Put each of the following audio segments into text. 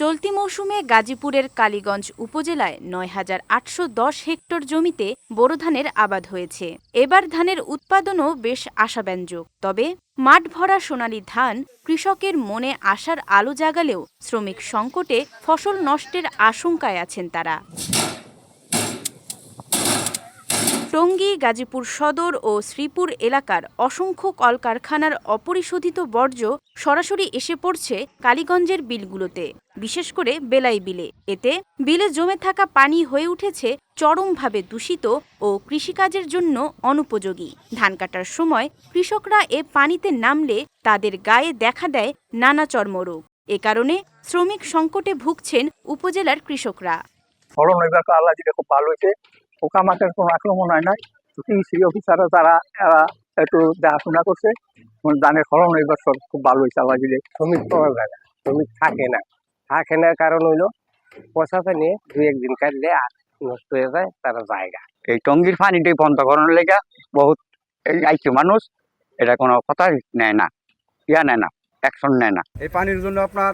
চলতি মৌসুমে গাজীপুরের কালীগঞ্জ উপজেলায় নয় হাজার আটশো দশ হেক্টর জমিতে বোরো ধানের আবাদ হয়েছে। এবার ধানের উৎপাদনও বেশ আশাব্যঞ্জক। তবে মাঠ ভরা সোনালী ধান কৃষকের মনে আশার আলো জাগালেও শ্রমিক সংকটে ফসল নষ্টের আশঙ্কায় আছেন তারা। টঙ্গী, গাজীপুর সদর ও শ্রীপুর এলাকার অসংখ্য কলকারখানার অপরিশোধিত বর্জ্য সরাসরি এসে পড়ছে কালীগঞ্জের বিলগুলোতে, বিশেষ করে বেলাই বিলে। এতে বিলে জমে থাকা পানি হয়ে উঠেছে চরমভাবে দূষিত ও কৃষিকাজের জন্য অনুপযোগী। ধান কাটার সময় কৃষকরা এ পানিতে নামলে তাদের গায়ে দেখা দেয় নানা চর্মরোগ। এ কারণে শ্রমিক সংকটে ভুগছেন উপজেলার কৃষকরা। পোকামাকড়ের কোনো আক্রমণ হয় নাই। কৃষি অফিসাররা তারা এরা একটু দেখাশোনা করছে। ধানের ফলন এবার সব খুব ভালো হয়েছে আল্লাহ দিলে। শ্রমিক পাওয়া যায় না। শ্রমিক থাকে না। থাকে না কারণ হইল পচা পানি দুই একদিন কাটলে আর নষ্ট হয়ে যায় তারা জায়গা এই টঙ্গির পানিটাই বন্ধ করানোর লেগে বহুত এই আইছে মানুষ এটা কোনো কথা নেয় না ইয়া নেয় না অ্যাকশন নেয় না। এই পানির জন্য আপনার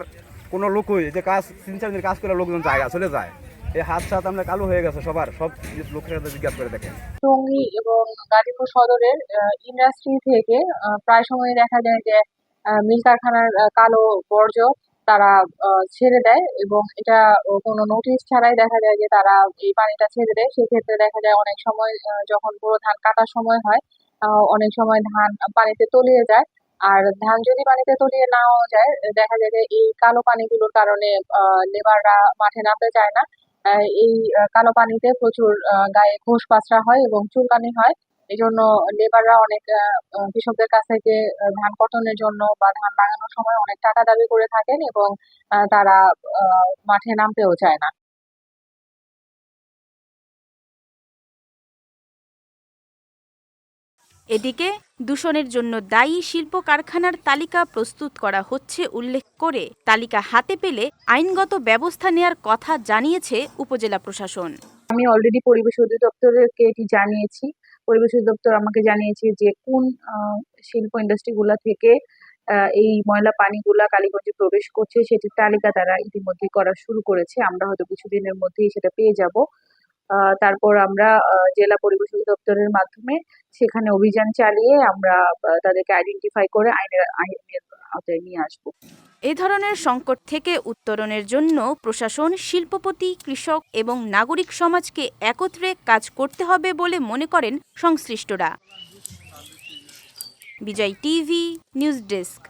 কোনো লোকই যে কাজ তিন চার দিন কাজ করে লোকজন জায়গা চলে যায়। এই হাত সাত আমরা কালো হয়ে গেছে সবার, সব লোকের সাথে জিজ্ঞাসা করে দেখেন। টঙ্গী এবং গাজীপুর সদরের ইন্ডাস্ট্রি থেকে প্রায় সময় দেখা যায় যে মিল কারখানার কালো বর্জ্য তারা ছেড়ে দেয় এবং এটা কোনো নোটিশ ছাড়াই দেখা যায় যে তারা এই পানিটা ছেড়ে দেয়। সেক্ষেত্রে দেখা যায় অনেক সময় যখন পুরো ধান কাটার সময় হয় অনেক সময় ধান পানিতে তলিয়ে যায়। আর ধান যদি পানিতে তলিয়ে নাও যায়, দেখা যায় যে এই কালো পানিগুলোর কারণে লেবাররা মাঠে নামতে চায় না। এই কালো পানিতে প্রচুর গায়ে ঘোষ পাচড়া হয় এবং চুলকানি হয়। এই জন্য লেবাররা অনেক কৃষকদের কাছ থেকে ধান কটনের জন্য বা ধান লাগানোর সময় অনেক টাকা দাবি করে থাকেন এবং তারা মাঠে নামতেও চায় না। এদিকে দূষণের জন্য দায়ী শিল্প কারখানার তালিকা প্রস্তুত করা হচ্ছে উল্লেখ করে তালিকা হাতে পেলে আইনগত ব্যবস্থা নেয়ার কথা জানিয়েছে উপজেলা প্রশাসন। আমি অলরেডি পরিবেশ অধিদপ্তরকে এটি জানিয়েছি। পরিবেশ অধিদপ্তর আমাকে জানিয়েছে যে কোন শিল্প ইন্ডাস্ট্রিগুলা থেকে এই ময়লা পানিগুলা কালীগঞ্জে প্রবেশ করছে, সেটির তালিকা তারা ইতিমধ্যে করা শুরু করেছে। আমরা হয়তো কিছুদিনের মধ্যেই সেটা পেয়ে যাব। তারপর আমরা জেলা পরিবেশ অধিদপ্তরের মাধ্যমে সেখানে অভিযান চালিয়ে আমরা তাদেরকে আইডেন্টিফাই করে আইনের আইনের আওতায় নিয়ে আসব। এ ধরনের সংকট থেকে উত্তরণের জন্য প্রশাসন, শিল্পপতি, কৃষক এবং নাগরিক সমাজকে একত্রে কাজ করতে হবে বলে মনে করেন সংশ্লিষ্টরা। Bijoy TV, news desk.